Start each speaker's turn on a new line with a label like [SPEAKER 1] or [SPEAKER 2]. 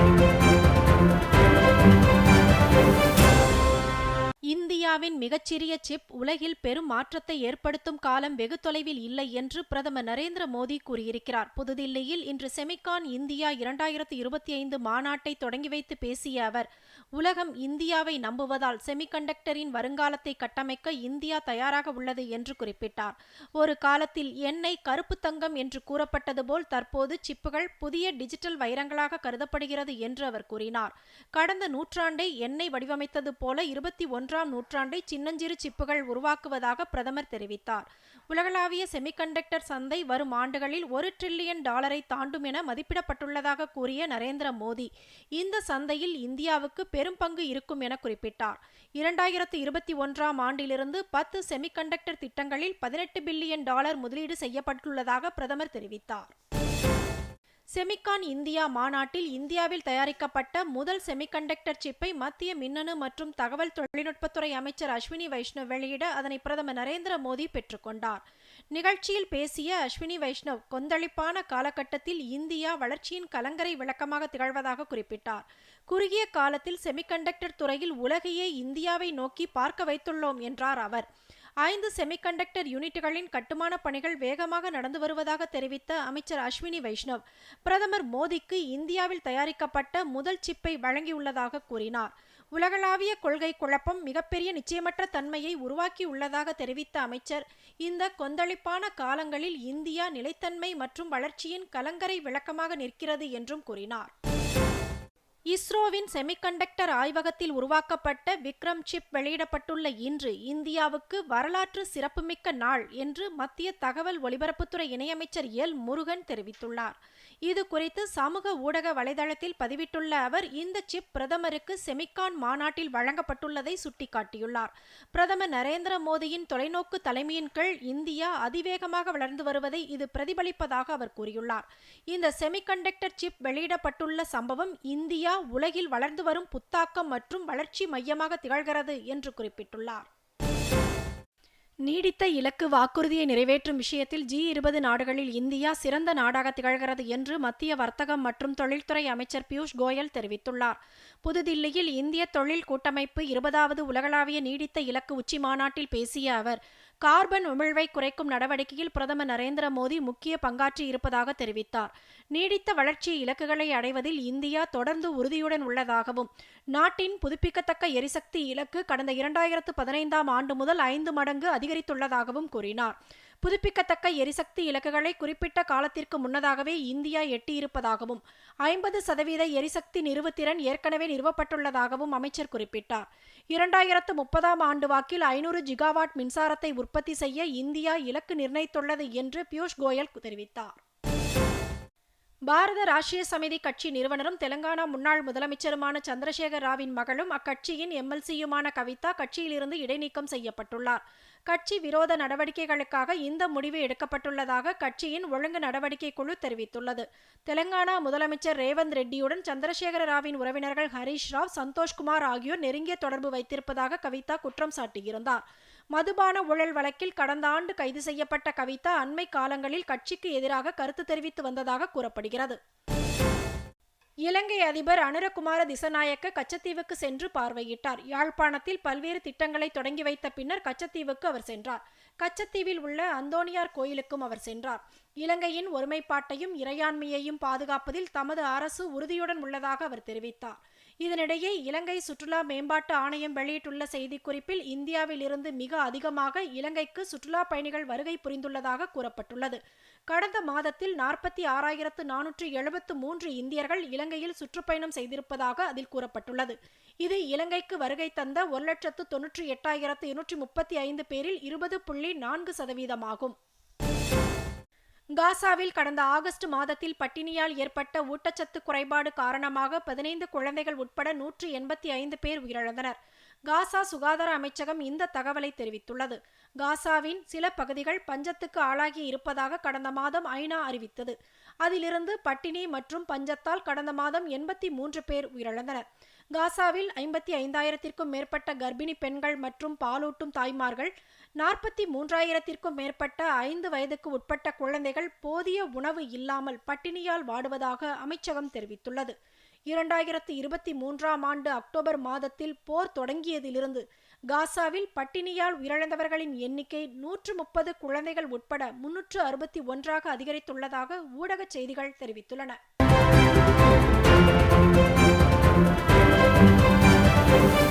[SPEAKER 1] Музика இந்தியாவின் மிகச்சிறிய சிப் உலகில் பெரும் மாற்றத்தை ஏற்படுத்தும் காலம் வெகு தொலைவில் இல்லை என்று பிரதமர் நரேந்திர மோடி கூறியிருக்கிறார் புதுதில்லியில் இன்று செமிகான் இந்தியா இரண்டாயிரத்தி இருபத்தி ஐந்து மாநாட்டை தொடங்கி வைத்து பேசிய அவர் உலகம் இந்தியாவை நம்புவதால் செமிகண்டக்டரின் வருங்காலத்தை கட்டமைக்க இந்தியா தயாராக உள்ளது என்று குறிப்பிட்டார் ஒரு காலத்தில் எண்ணெய் கருப்பு தங்கம் என்று கூறப்பட்டது போல் தற்போது சிப்புகள் புதிய டிஜிட்டல் வைரங்களாக கருதப்படுகிறது என்று அவர் கூறினார் கடந்த நூற்றாண்டை எண்ணெய் வடிவமைத்தது போல இருபத்தி ஒன்றாம் நூற்றாண்டு நூற்றாண்டை சின்னஞ்சிறு சிப்புகள் உருவாக்குவதாக பிரதமர் தெரிவித்தார் உலகளாவிய செமிகண்டக்டர் சந்தை வரும் ஆண்டுகளில் ஒரு டிரில்லியன் டாலரை தாண்டும் என மதிப்பிடப்பட்டுள்ளதாக கூறிய நரேந்திர மோடி இந்த சந்தையில் இந்தியாவுக்கு பெரும் பங்கு இருக்கும் என குறிப்பிட்டார் இரண்டாயிரத்து இருபத்தி ஒன்றாம் ஆண்டிலிருந்து பத்து செமிகண்டக்டர் திட்டங்களில் பதினெட்டு பில்லியன் டாலர் முதலீடு செய்யப்பட்டுள்ளதாக பிரதமர் தெரிவித்தார் செமிகான் இந்தியா மாநாட்டில் இந்தியாவில் தயாரிக்கப்பட்ட முதல் செமிகண்டக்டர் சிப்பை மத்திய மின்னணு மற்றும் தகவல் தொழில்நுட்பத்துறை அமைச்சர் அஸ்வினி வைஷ்ணவ் வெளியிட அதனை பிரதமர் நரேந்திர மோடி பெற்றுக்கொண்டார் நிகழ்ச்சியில் பேசிய அஸ்வினி வைஷ்ணவ் கொந்தளிப்பான காலகட்டத்தில் இந்தியா வளர்ச்சியின் கலங்கரை விளக்கமாக திகழ்வதாக குறிப்பிட்டார் குறுகிய காலத்தில் செமிகண்டக்டர் துறையில் உலகையே இந்தியாவை நோக்கி பார்க்க வைத்துள்ளோம் என்றார் அவர் ஐந்து செமிகண்டக்டர் யூனிட்டுகளின் கட்டுமான பணிகள் வேகமாக நடந்து வருவதாக தெரிவித்த அமைச்சர் அஸ்வினி வைஷ்ணவ் பிரதமர் மோடிக்கு இந்தியாவில் தயாரிக்கப்பட்ட முதல் சிப்பை வழங்கியுள்ளதாக கூறினார் உலகளாவிய கொள்கை குழப்பம் மிகப்பெரிய நிச்சயமற்ற தன்மையை உருவாக்கியுள்ளதாக தெரிவித்த அமைச்சர் இந்த கொந்தளிப்பான காலங்களில் இந்தியா நிலைத்தன்மை மற்றும் வளர்ச்சியின் கலங்கரை விளக்கமாக நிற்கிறது என்றும் கூறினார் இஸ்ரோவின் செமிகண்டக்டர் ஆய்வகத்தில் உருவாக்கப்பட்ட விக்ரம் சிப் வெளியிடப்பட்டுள்ள இன்று இந்தியாவுக்கு வரலாற்று சிறப்புமிக்க நாள் என்று மத்திய தகவல் ஒலிபரப்புத்துறை இணையமைச்சர் எல் முருகன் தெரிவித்துள்ளார் இது குறித்து சமூக ஊடக வலைதளத்தில் பதிவிட்டுள்ள அவர் இந்த சிப் பிரதமருக்கு செமிகான் மாநாட்டில் வழங்கப்பட்டுள்ளதை சுட்டிக்காட்டியுள்ளார் பிரதமர் நரேந்திர மோடியின் தொலைநோக்கு தலைமையின் கீழ் இந்தியா அதிவேகமாக வளர்ந்து வருவதை இது பிரதிபலிப்பதாக அவர் கூறியுள்ளார் இந்த செமிகண்டக்டர் சிப் வெளியிடப்பட்டுள்ள சம்பவம் இந்தியா இந்தியா உலகில் வளர்ந்து வரும் புத்தாக்கம் மற்றும் வளர்ச்சி மையமாக திகழ்கிறது என்று குறிப்பிட்டுள்ளார் நீடித்த இலக்கு வாக்குறுதியை நிறைவேற்றும் விஷயத்தில் ஜி இருபது நாடுகளில் இந்தியா சிறந்த நாடாக திகழ்கிறது என்று மத்திய வர்த்தகம் மற்றும் தொழில்துறை அமைச்சர் பியூஷ் கோயல் தெரிவித்துள்ளார் புதுதில்லியில் இந்திய தொழில் கூட்டமைப்பு இருபதாவது உலகளாவிய நீடித்த இலக்கு உச்சி மாநாட்டில் பேசிய அவர் கார்பன் உமிழ்வை குறைக்கும் நடவடிக்கையில் பிரதமர் நரேந்திர மோடி முக்கிய பங்காற்றி இருப்பதாக தெரிவித்தார் நீடித்த வளர்ச்சி இலக்குகளை அடைவதில் இந்தியா தொடர்ந்து உறுதியுடன் உள்ளதாகவும் நாட்டின் புதுப்பிக்கத்தக்க எரிசக்தி இலக்கு கடந்த இரண்டாயிரத்து பதினைந்தாம் ஆண்டு முதல் ஐந்து மடங்கு அதிகரித்துள்ளதாகவும் கூறினார் புதுப்பிக்கத்தக்க எரிசக்தி இலக்குகளை குறிப்பிட்ட காலத்திற்கு முன்னதாகவே இந்தியா எட்டியிருப்பதாகவும் ஐம்பது சதவீத எரிசக்தி நிறுவுத்திறன் ஏற்கனவே நிறுவப்பட்டுள்ளதாகவும் அமைச்சர் குறிப்பிட்டார் இரண்டாயிரத்து முப்பதாம் ஆண்டு வாக்கில் ஐநூறு ஜிகாவாட் மின்சாரத்தை உற்பத்தி செய்ய இந்தியா இலக்கு நிர்ணயித்துள்ளது என்று பியூஷ் கோயல் தெரிவித்தார் பாரத ராஷ்டிரிய சமிதி கட்சி நிறுவனரும் தெலங்கானா முன்னாள் முதலமைச்சருமான சந்திரசேகர ராவின் மகளும் அக்கட்சியின் எம்எல்சியுமான கவிதா கட்சியிலிருந்து இடைநீக்கம் செய்யப்பட்டுள்ளார் கட்சி விரோத நடவடிக்கைகளுக்காக இந்த முடிவு எடுக்கப்பட்டுள்ளதாக கட்சியின் ஒழுங்கு நடவடிக்கை குழு தெரிவித்துள்ளது தெலங்கானா முதலமைச்சர் ரேவந்த் ரெட்டியுடன் சந்திரசேகர ராவின் உறவினர்கள் ஹரீஷ் ராவ் சந்தோஷ்குமார் ஆகியோர் நெருங்கிய தொடர்பு வைத்திருப்பதாக கவிதா குற்றம் சாட்டியிருந்தார் மதுபான ஊழல் வழக்கில் கடந்த ஆண்டு கைது செய்யப்பட்ட கவிதா அண்மை காலங்களில் கட்சிக்கு எதிராக கருத்து தெரிவித்து வந்ததாக கூறப்படுகிறது இலங்கை அதிபர் அனுரகுமார திசநாயக்க கச்சத்தீவுக்கு சென்று பார்வையிட்டார் யாழ்ப்பாணத்தில் பல்வேறு திட்டங்களை தொடங்கி வைத்த பின்னர் கச்சத்தீவுக்கு அவர் சென்றார் கச்சத்தீவில் உள்ள அந்தோனியார் கோயிலுக்கும் அவர் சென்றார் இலங்கையின் ஒருமைப்பாட்டையும் இறையாண்மையையும் பாதுகாப்பதில் தமது அரசு உறுதியுடன் உள்ளதாக அவர் தெரிவித்தார் இதனிடையே இலங்கை சுற்றுலா மேம்பாட்டு ஆணையம் வெளியிட்டுள்ள செய்திக்குறிப்பில் இந்தியாவில் இருந்து மிக அதிகமாக இலங்கைக்கு சுற்றுலா பயணிகள் வருகை புரிந்துள்ளதாக கூறப்பட்டுள்ளது கடந்த மாதத்தில் நாற்பத்தி ஆறாயிரத்து நானூற்றி எழுபத்து மூன்று இந்தியர்கள் இலங்கையில் சுற்றுப்பயணம் செய்திருப்பதாக அதில் கூறப்பட்டுள்ளது இது இலங்கைக்கு வருகை தந்த ஒரு லட்சத்து தொன்னூற்றி எட்டாயிரத்து இருநூற்றி முப்பத்தி ஐந்து பேரில் இருபது புள்ளி நான்கு சதவீதமாகும் காசாவில் கடந்த ஆகஸ்ட் மாதத்தில் பட்டினியால் ஏற்பட்ட ஊட்டச்சத்து குறைபாடு காரணமாக பதினைந்து குழந்தைகள் உட்பட நூற்று எண்பத்தி ஐந்து பேர் உயிரிழந்தனர் காசா சுகாதார அமைச்சகம் இந்த தகவலை தெரிவித்துள்ளது காசாவின் சில பகுதிகள் பஞ்சத்துக்கு ஆளாகி இருப்பதாக கடந்த மாதம் ஐநா அறிவித்தது அதிலிருந்து பட்டினி மற்றும் பஞ்சத்தால் கடந்த மாதம் எண்பத்தி மூன்று பேர் உயிரிழந்தனர் காசாவில் ஐம்பத்தி ஐந்தாயிரத்திற்கும் மேற்பட்ட கர்ப்பிணி பெண்கள் மற்றும் பாலூட்டும் தாய்மார்கள் நாற்பத்தி மூன்றாயிரத்திற்கும் மேற்பட்ட ஐந்து வயதுக்கு உட்பட்ட குழந்தைகள் போதிய உணவு இல்லாமல் பட்டினியால் வாடுவதாக அமைச்சகம் தெரிவித்துள்ளது இரண்டாயிரத்து இருபத்தி மூன்றாம் ஆண்டு அக்டோபர் மாதத்தில் போர் தொடங்கியதிலிருந்து காசாவில் பட்டினியால் உயிரிழந்தவர்களின் எண்ணிக்கை நூற்று முப்பது குழந்தைகள் உட்பட முன்னூற்று அறுபத்தி ஒன்றாக அதிகரித்துள்ளதாக ஊடக செய்திகள் தெரிவித்துள்ளன Thank you.